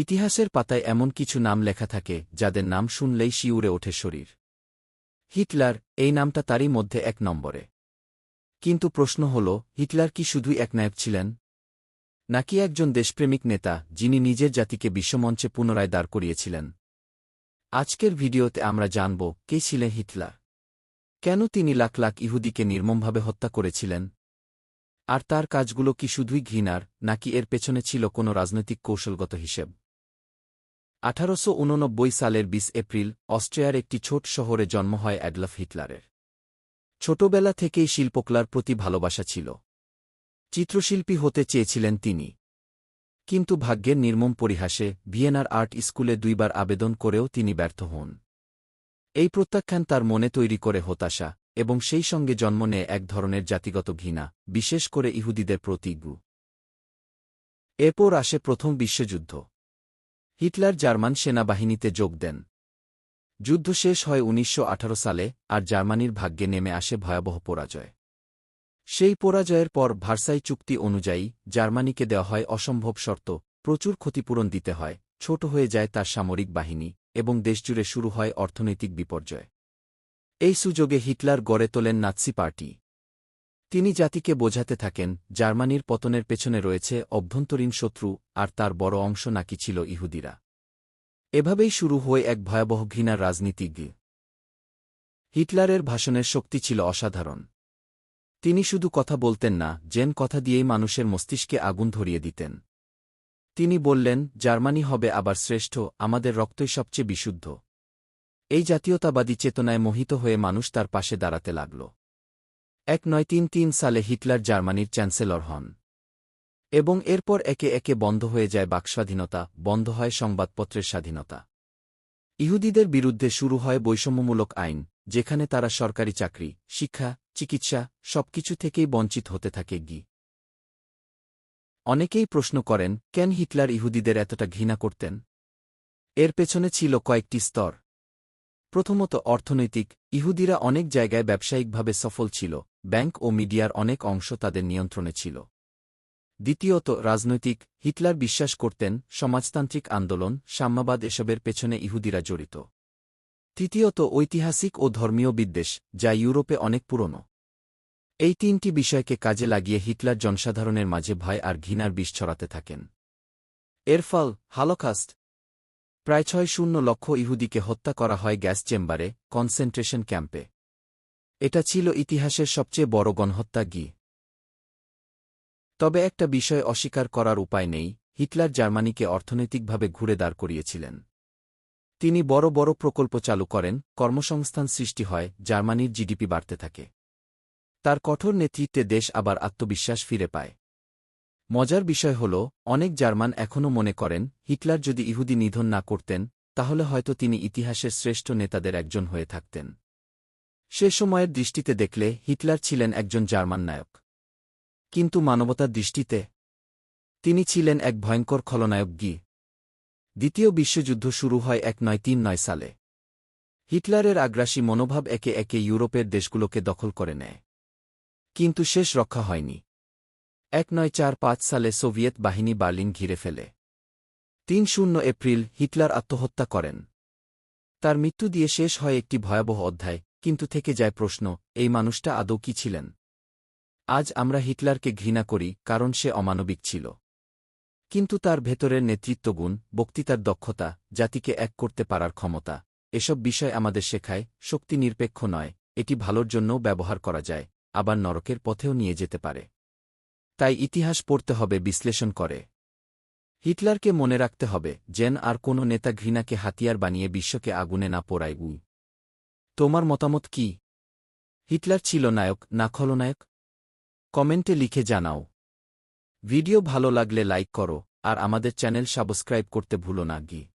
ইতিহাসের পাতায় এমন কিছু নাম লেখা থাকে, যাদের নাম শুনলেই শিউরে ওঠে শরীর। হিটলার, এই নামটা তারই মধ্যে এক নম্বরে। কিন্তু প্রশ্ন হল, হিটলার কি শুধুই এক নায়ক ছিলেন? নাকি একজন দেশপ্রেমিক নেতা, যিনি নিজের জাতিকে বিশ্বমঞ্চে পুনরায় দাঁড় করিয়েছিলেন? আজকের ভিডিওতে আমরা জানব, কে ছিলেন হিটলার? কেন তিনি লাখ লাখ ইহুদিকে নির্মমভাবে হত্যা করেছিলেন? আর তার কাজগুলো কি শুধুই ঘৃণার, নাকি এর পেছনে ছিল কোনো রাজনৈতিক কৌশলগত হিসেব? আঠারোশো উননব্বই সালের ২০ এপ্রিল, অস্ট্রিয়ার একটি ছোট শহরে জন্ম হয় অ্যাডলফ হিটলারের। ছোটবেলা থেকেই শিল্পকলার প্রতি ভালোবাসা ছিল। চিত্রশিল্পী হতে চেয়েছিলেন তিনি। কিন্তু ভাগ্যের নির্মম পরিহাসে ভিয়েনার আর্ট স্কুলে দুইবার আবেদন করেও তিনি ব্যর্থ হন। এই প্রত্যাখ্যান তার মনে তৈরি করে হতাশা এবং সেই সঙ্গে জন্ম নেয় এক ধরনের জাতিগত ঘৃণা, বিশেষ করে ইহুদিদের প্রতি গু। এরপর আসে প্রথম বিশ্বযুদ্ধ। হিটলার জার্মান সেনাবাহিনীতে যোগ দেন। যুদ্ধ শেষ হয় উনিশশো আঠারো সালে, আর জার্মানির ভাগ্যে নেমে আসে ভয়াবহ পরাজয়। সেই পরাজয়ের পর ভার্সাই চুক্তি অনুযায়ী জার্মানিকে দেওয়া হয় অসম্ভব শর্ত, প্রচুর ক্ষতিপূরণ দিতে হয়, ছোট হয়ে যায় তার সামরিক বাহিনী, এবং দেশজুড়ে শুরু হয় অর্থনৈতিক বিপর্যয়। এই সুযোগে হিটলার গড়ে তোলেন নাৎসি পার্টি। তিনি জাতিকে বোঝাতে থাকেন, জার্মানির পতনের পেছনে রয়েছে অভ্যন্তরীণ শত্রু, আর তার বড় অংশ নাকি ছিল ইহুদিরা। এভাবেই শুরু হয়ে এক ভয়াবহ ঘৃণার রাজনীতিজ্ঞ হিটলারের ভাষণের শক্তি ছিল অসাধারণ। তিনি শুধু কথা বলতেন না, জেন কথা দিয়েই মানুষের মস্তিষ্কে আগুন ধরিয়ে দিতেন। তিনি বললেন, জার্মানি হবে আবার শ্রেষ্ঠ, আমাদের রক্তই সবচেয়ে বিশুদ্ধ। এই জাতীয়তাবাদী চেতনায় মোহিত হয়ে মানুষ তার পাশে দাঁড়াতে লাগল। এক নয় তিন তিন সালে হিটলার জার্মানির চ্যান্সেলর হন। এবং এরপর একে একে বন্ধ হয়ে যায় বাকস্বাধীনতা, বন্ধ হয় সংবাদপত্রের স্বাধীনতা। ইহুদিদের বিরুদ্ধে শুরু হয় বৈষম্যমূলক আইন, যেখানে তারা সরকারি চাকরি, শিক্ষা, চিকিৎসা, সবকিছু থেকেই বঞ্চিত হতে থাকে গি। অনেকেই প্রশ্ন করেন, কেন হিটলার ইহুদিদের এতটা ঘৃণা করতেন? এর পেছনে ছিল কয়েকটি স্তর। প্রথমত অর্থনৈতিক ইহুদিরা অনেক জায়গায় ব্যবসায়িকভাবে সফল ছিল, ব্যাংক ও মিডিয়ার অনেক অংশ তাদের নিয়ন্ত্রণে ছিল। দ্বিতীয়ত, রাজনৈতিক, হিটলার বিশ্বাস করতেন, সমাজতান্ত্রিক আন্দোলন, সাম্যবাদ এসবের পেছনে ইহুদিরা জড়িত। তৃতীয়ত, ঐতিহাসিক ও ধর্মীয় বিদ্বেষ, যা ইউরোপে অনেক পুরনো। এই তিনটি বিষয়কে কাজে লাগিয়ে হিটলার জনসাধারণের মাঝে ভয় আর ঘৃণার বিষ ছড়াতে থাকেন। এর ফল, হালোকাস্ট প্রায় ছয় শূন্য লক্ষ ইহুদিকে হত্যা করা হয় গ্যাস চেম্বারে, কনসেন্ট্রেশন ক্যাম্পে। এটা ছিল ইতিহাসের সবচেয়ে বড় গণহত্যা গি তবে একটা বিষয় অস্বীকার করার উপায় নেই, হিটলার জার্মানিকে অর্থনৈতিকভাবে ঘুরে দাঁড় করিয়েছিলেন। তিনি বড় বড় প্রকল্প চালু করেন, কর্মসংস্থান সৃষ্টি হয়, জার্মানির জিডিপি বাড়তে থাকে। তার কঠোর নেতৃত্বে দেশ আবার আত্মবিশ্বাস ফিরে পায়। মজার বিষয় হল, অনেক জার্মান এখনও মনে করেন, হিটলার যদি ইহুদি নিধন না করতেন, তাহলে হয়তো তিনি ইতিহাসের শ্রেষ্ঠ নেতাদের একজন হয়ে থাকতেন। সে সময়ের দৃষ্টিতে দেখলে, হিটলার ছিলেন একজন জার্মান নায়ক। কিন্তু মানবতার দৃষ্টিতে, তিনি ছিলেন এক ভয়ঙ্কর খলনায়ক গি। দ্বিতীয় বিশ্বযুদ্ধ শুরু হয় এক নয় তিন নয় সালে। হিটলারের আগ্রাসী মনোভাব একে একে ইউরোপের দেশগুলোকে দখল করে নেয়। কিন্তু শেষ রক্ষা হয়নি। এক নয় চার পাঁচ সালে সোভিয়েত বাহিনী বার্লিন ঘিরে ফেলে। তিন শূন্য এপ্রিল হিটলার আত্মহত্যা করেন। তার মৃত্যু দিয়ে শেষ হয় একটি ভয়াবহ অধ্যায়, কিন্তু থেকে যায় প্রশ্ন, এই মানুষটা আদৌ কি ছিলেন? আজ আমরা হিটলারকে ঘৃণা করি, কারণ সে অমানবিক ছিল। কিন্তু তার ভেতরের নেতৃত্বগুণ, বক্তৃতার দক্ষতা, জাতিকে এক করতে পারার ক্ষমতা, এসব বিষয় আমাদের শেখায়, শক্তি নিরপেক্ষ নয়, এটি ভালোর জন্যও ব্যবহার করা যায়, আবার নরকের পথেও নিয়ে যেতে পারে। তাই ইতিহাস পড়তে হবে, বিশ্লেষণ করে। হিটলারকে মনে রাখতে হবে, যেন আর কোনো নেতা ঘৃণাকে হাতিয়ার বানিয়ে বিশ্বকে আগুনে না পোড়ায়। উই। তোমার মতামত কি? হিটলার ছিল নায়ক, না খলনায়ক? কমেন্টে লিখে জানাও। ভিডিও ভালো লাগলে লাইক করো, আর আমাদের চ্যানেল সাবস্ক্রাইব করতে ভুলো না, গি।